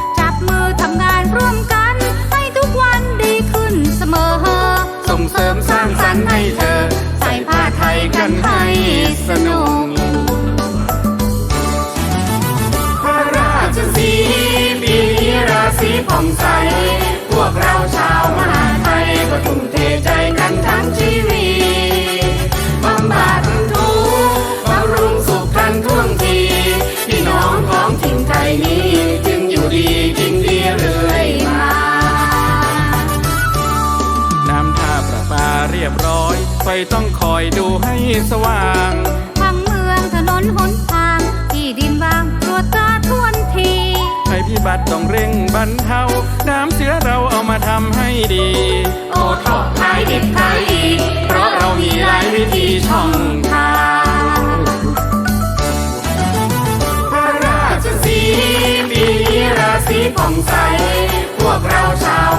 อ ทำงานร่วมกัน ให้ทุกวันดีขึ้นเสมอ ส่งเสริมสร้างสรรค์ให้เธอ ใส่ผ้าไทยกันให้สนุกพระราชสีปีนี้ราศีผ่องใส พวกเราชาวมหาไทยก็ทุ่มเทใจกันทั้งชีวิต อยไฟต้องคอยดูให้สว่างทั้งเมืองถนนหนทาง ที่ดินว่างตรวจตราทวนทีภัยพิบัติต้องเร่งบรรเทาน้ำเสือเราเอามาทำให้ดี โอทอขายดิบขายดีเพราะเรามีหลายวิธีช่องทางพระราชสีปีนี้ราศีผ่องใส พวกเราชาว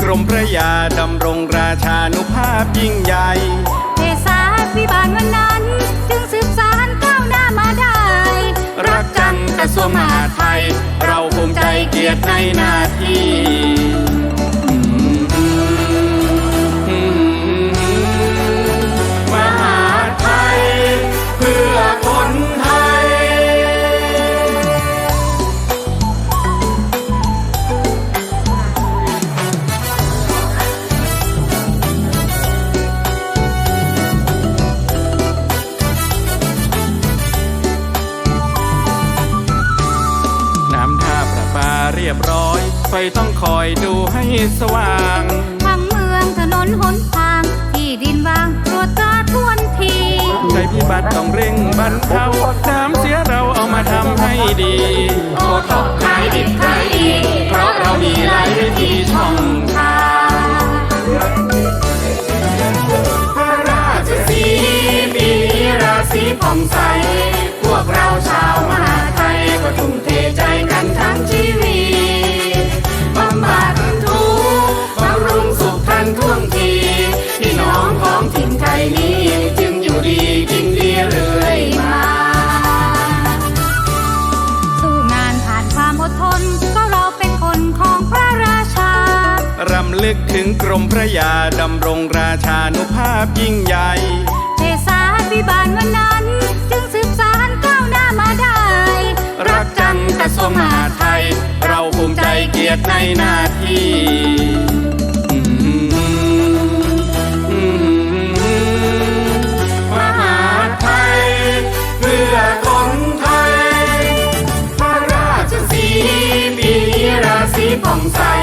กรมพระยาดำรงราชานุภาพยิ่งใหญ่เทศาพิบาลวันนั้น จึงสืบสารก้าวหน้ามาได้ รักกันกระทรวงมหาดไทย เราภูมิใจเกียรติในหน้าที่ บร้อย ไฟต้องคอยดูให้สว่างทั้งเมืองถนนหนทาง ที่ดินว่างตรวจตราทวนทีภัยพิบัติต้องเร่งบรรเทาน้ำเสียเราเอามาทำให้ดี โอทอขายดิบขายดีเพราะเรามีหลายวิธีช่องทางพระราชสีปีนี้ราศีผ่องใส พวกเราชาวมหาไทยก็ทุ่มเทใจกัน ลึกถึงกรมพระยาดำรงราชานุภาพยิ่งใหญ่เทศาพิบาลวันนั้น จึงสืบสารก้าวหน้ามาได้ รักกันกระทรวงมหาดไทย เราภูมิใจเกียรติในหน้าที่มห